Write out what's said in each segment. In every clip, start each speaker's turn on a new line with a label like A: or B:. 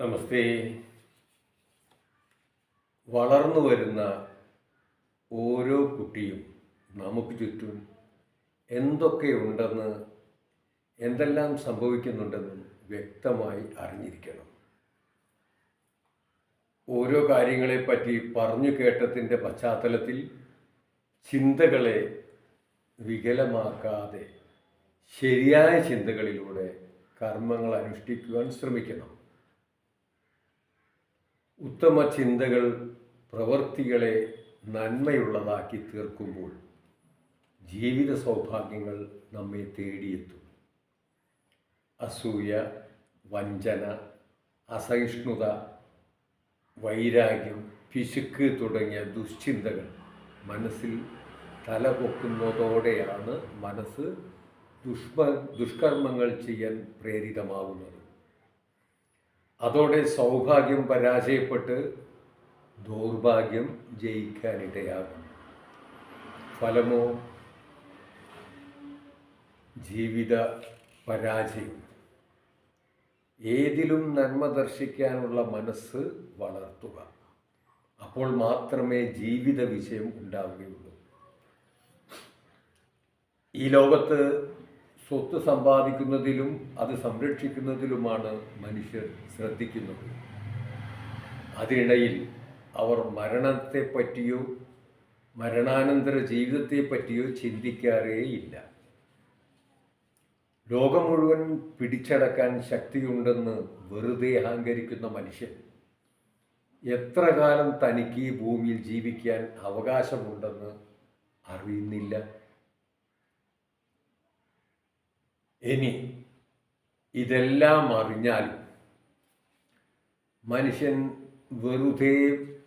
A: നമസ്തേ. വളർന്നു വരുന്ന ഓരോ കുട്ടിയും നമുക്ക് ചുറ്റും എന്തൊക്കെയുണ്ടെന്ന് എന്തെല്ലാം സംഭവിക്കുന്നുണ്ടെന്ന് വ്യക്തമായി അറിഞ്ഞിരിക്കണം. ഓരോ കാര്യങ്ങളെപ്പറ്റി പറഞ്ഞു കേട്ടതിന്റെ പശ്ചാത്തലത്തിൽ ചിന്തകളെ വികലമാക്കാതെ ശരിയായ ചിന്തകളിലൂടെ കർമ്മങ്ങൾ അനുഷ്ഠിക്കുവാൻ ശ്രമിക്കണം. ഉത്തമ ചിന്തകൾ പ്രവൃത്തികളെ നന്മയുള്ളതാക്കി തീർക്കുമ്പോൾ ജീവിത സൗഭാഗ്യങ്ങൾ നമ്മെ തേടിയെത്തും. അസൂയ വഞ്ചന അസഹിഷ്ണുത വൈരാഗ്യം പിശുക്ക് തുടങ്ങിയ ദുശ്ചിന്തകൾ മനസ്സിൽ തലപൊക്കുന്നതോടെയാണ് മനസ്സ് ദുഷ്മ ദുഷ്കർമ്മങ്ങൾ ചെയ്യാൻ പ്രേരിതമാകുന്നത് അതോടെ സൗഭാഗ്യം പരാജയപ്പെട്ട് ദൗർഭാഗ്യം ജയിക്കാനിടയാകും ഫലമോ? ജീവിത പരാജയം. ഏതിലും നന്മ ദർശിക്കാനുള്ള മനസ്സ് വളർത്തുക. അപ്പോൾ മാത്രമേ ജീവിത വിജയം ഉണ്ടാവുകയുള്ളൂ. ഈ ലോകത്ത് സ്വത്ത് സമ്പാദിക്കുന്നതിലും അത് സംരക്ഷിക്കുന്നതിലുമാണ് മനുഷ്യർ ശ്രദ്ധിക്കുന്നത്. അതിനിടയിൽ അവർ മരണത്തെപ്പറ്റിയോ മരണാനന്തര ജീവിതത്തെ ജീവിതത്തെപ്പറ്റിയോ ചിന്തിക്കാറേയില്ല. ലോകം മുഴുവൻ പിടിച്ചടക്കാൻ ശക്തിയുണ്ടെന്ന് വെറുതെ അഹങ്കരിക്കുന്ന മനുഷ്യൻ എത്ര കാലം തനിക്ക് ഈ ഭൂമിയിൽ ജീവിക്കാൻ അവകാശമുണ്ടെന്ന് അറിയുന്നില്ല. ഇനി ഇതെല്ലാം അറിഞ്ഞാലും മനുഷ്യൻ വെറുതെ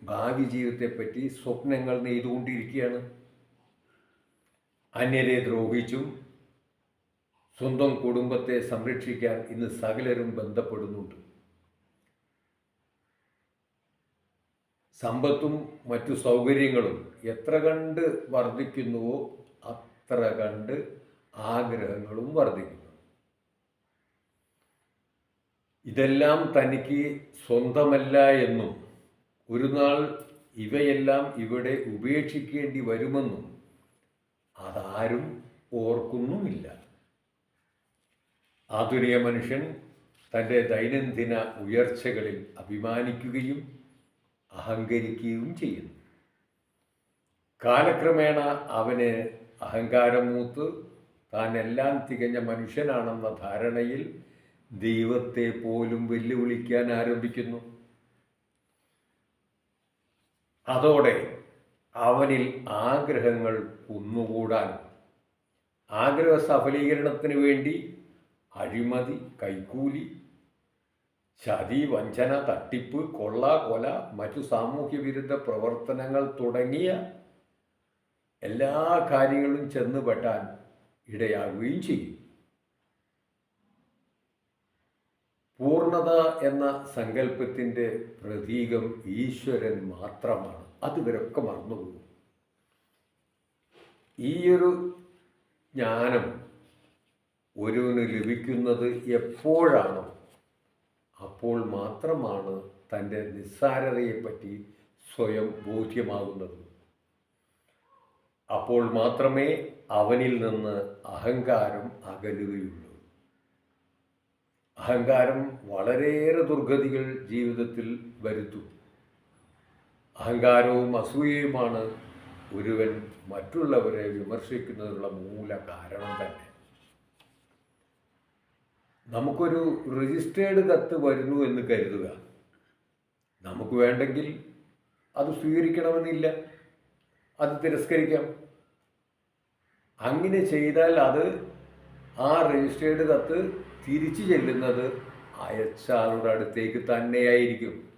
A: ഭാവി ജീവിതത്തെപ്പറ്റി സ്വപ്നങ്ങൾ നെയ്തുകൊണ്ടിരിക്കുകയാണ്. അന്യരെ ദ്രോഹിച്ചും സ്വന്തം കുടുംബത്തെ സംരക്ഷിക്കാൻ ഇന്ന് സകലരും ബന്ധപ്പെടുന്നുണ്ട്. സമ്പത്തും മറ്റു സൗകര്യങ്ങളും എത്ര കണ്ട് വർദ്ധിക്കുന്നുവോ അത്ര കണ്ട് ആഗ്രഹങ്ങളും വർദ്ധിക്കുന്നു ഇതെല്ലാം തനിക്ക് സ്വന്തമല്ല എന്നും ഒരു നാൾ ഇവയെല്ലാം ഇവിടെ ഉപേക്ഷിക്കേണ്ടി വരുമെന്നും അതാരും ഓർക്കുന്നുമില്ല. ആധുനിക മനുഷ്യൻ തന്റെ ദൈനംദിന ഉയർച്ചകളിൽ അഭിമാനിക്കുകയും അഹങ്കരിക്കുകയും ചെയ്യുന്നു. കാലക്രമേണ അവന് അഹങ്കാരം മൂത്ത് താൻ എല്ലാം തികഞ്ഞ മനുഷ്യനാണെന്ന ധാരണയിൽ ദൈവത്തെ പോലും വെല്ലുവിളിക്കാൻ ആരംഭിക്കുന്നു. അതോടെ അവനിൽ ആഗ്രഹങ്ങൾ കുന്നുകൂടാൻ ആഗ്രഹ സഫലീകരണത്തിന് വേണ്ടി അഴിമതി കൈക്കൂലി ചതി വഞ്ചന തട്ടിപ്പ് കൊള്ള കൊല മറ്റു സാമൂഹ്യ വിരുദ്ധ പ്രവർത്തനങ്ങൾ തുടങ്ങിയ എല്ലാ കാര്യങ്ങളും ചെന്നുപെട്ടാൻ ഇടയാകുകയും ചെയ്യും. പൂർണത എന്ന സങ്കല്പത്തിന്റെ പ്രതീകം ഈശ്വരൻ മാത്രമാണ്. അത് ഇവരൊക്കെ മറന്നുപോകും. ഈയൊരു ജ്ഞാനം ഒരുവന് ലഭിക്കുന്നത് എപ്പോഴാണോ അപ്പോൾ മാത്രമാണ് തന്റെ നിസ്സാരതയെപ്പറ്റി സ്വയം ബോധ്യമാകുന്നത്. അപ്പോൾ മാത്രമേ അവനിൽ നിന്ന് അഹങ്കാരം അകലുകയുള്ളൂ. അഹങ്കാരം വളരെയേറെ ദുർഗതികൾ ജീവിതത്തിൽ വരുത്തും. അഹങ്കാരവും അസൂയയുമാണ് ഒരുവൻ മറ്റുള്ളവരെ വിമർശിക്കുന്നതിനുള്ള മൂല കാരണം തന്നെ. നമുക്കൊരു രജിസ്റ്റേർഡ് കത്ത് വരുന്നു എന്ന് കരുതുക. നമുക്ക് വേണ്ടെങ്കിൽ അത് സ്വീകരിക്കണമെന്നില്ല. അത് തിരസ്കരിക്കാം. അങ്ങനെ ചെയ്താൽ അത് ആ രജിസ്റ്റേർഡ് കത്ത് തിരിച്ചു ചെല്ലുന്നത് അയച്ചാളുടെ അടുത്തേക്ക് തന്നെയായിരിക്കും.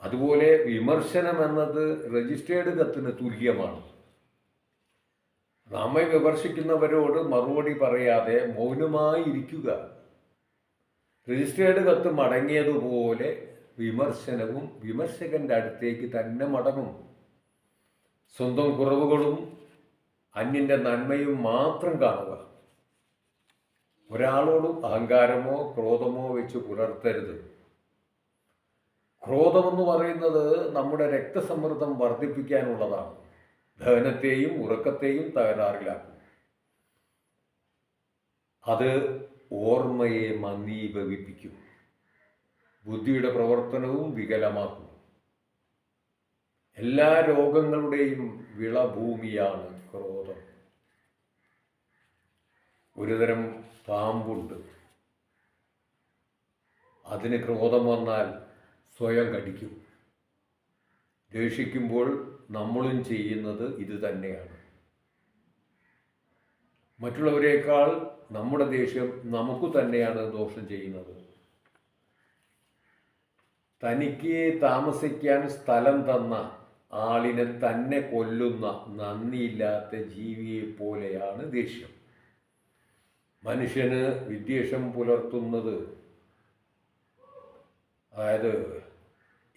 A: അതുപോലെ വിമർശനം എന്നത് രജിസ്ട്രേഡ് കത്തിന് തുല്യമാണ്. നമ്മെ വിമർശിക്കുന്നവരോട് മറുപടി പറയാതെ മൗനമായി ഇരിക്കുക. രജിസ്ട്രേഡ് കത്ത് മടങ്ങിയതുപോലെ വിമർശനവും വിമർശകന്റെ അടുത്തേക്ക് തന്നെ മടങ്ങും. സ്വന്തം കുറവുകളും അന്യന്റെ നന്മയും മാത്രം കാണുക. ഒരാളോടും അഹങ്കാരമോ ക്രോധമോ വെച്ച് പുലർത്തരുത്. ക്രോധമെന്ന് പറയുന്നത് നമ്മുടെ രക്തസമ്മർദ്ദം വർദ്ധിപ്പിക്കാനുള്ളതാണ്. ദഹനത്തെയും ഉറക്കത്തെയും തകരാറിലാക്കും. അത് ഓർമ്മയെ മന്ദീഭവിപ്പിക്കും. ബുദ്ധിയുടെ പ്രവർത്തനവും വികലമാക്കും. എല്ലാ രോഗങ്ങളുടെയും വിളഭൂമിയാണ് ക്രോധം. ഒരുതരം പാമ്പുണ്ട്. അതിന് ക്രോധം വന്നാൽ സ്വയം കടിക്കും. ദേഷിക്കുമ്പോൾ നമ്മളും ചെയ്യുന്നത് ഇത് തന്നെയാണ്. മറ്റുള്ളവരെക്കാൾ നമ്മുടെ ദേഷ്യം നമുക്ക് തന്നെയാണ് ദോഷം ചെയ്യുന്നത്. തനിക്ക് താമസിക്കാൻ സ്ഥലം തന്ന ആളിനെ തന്നെ കൊല്ലുന്ന നന്ദിയില്ലാത്ത ജീവിയെ പോലെയാണ് ദേഷ്യം. മനുഷ്യന് വിദ്വേഷം പുലർത്തുന്നത്. അതായത്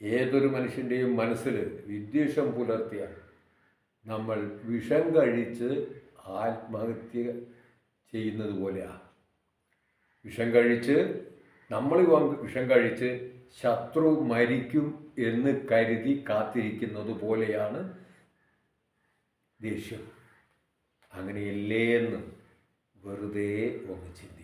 A: ഏതൊരു മനുഷ്യന്റെയും മനസ്സിൽ വിദ്വേഷം പുലർത്തിയാൽ നമ്മൾ വിഷം കഴിച്ച് ആത്മഹത്യ ചെയ്യുന്നത് പോലെയാണ് വിഷം കഴിച്ച് നമ്മൾ വിഷം കഴിച്ച് ശത്രു മരിക്കും എന്ന് കരുതി കാത്തിരിക്കുന്നത് പോലെയാണ് ദേഷ്യം. അങ്ങനെയല്ലേ എന്ന് വെറുതെ ഒന്ന് ചിന്തിക്കും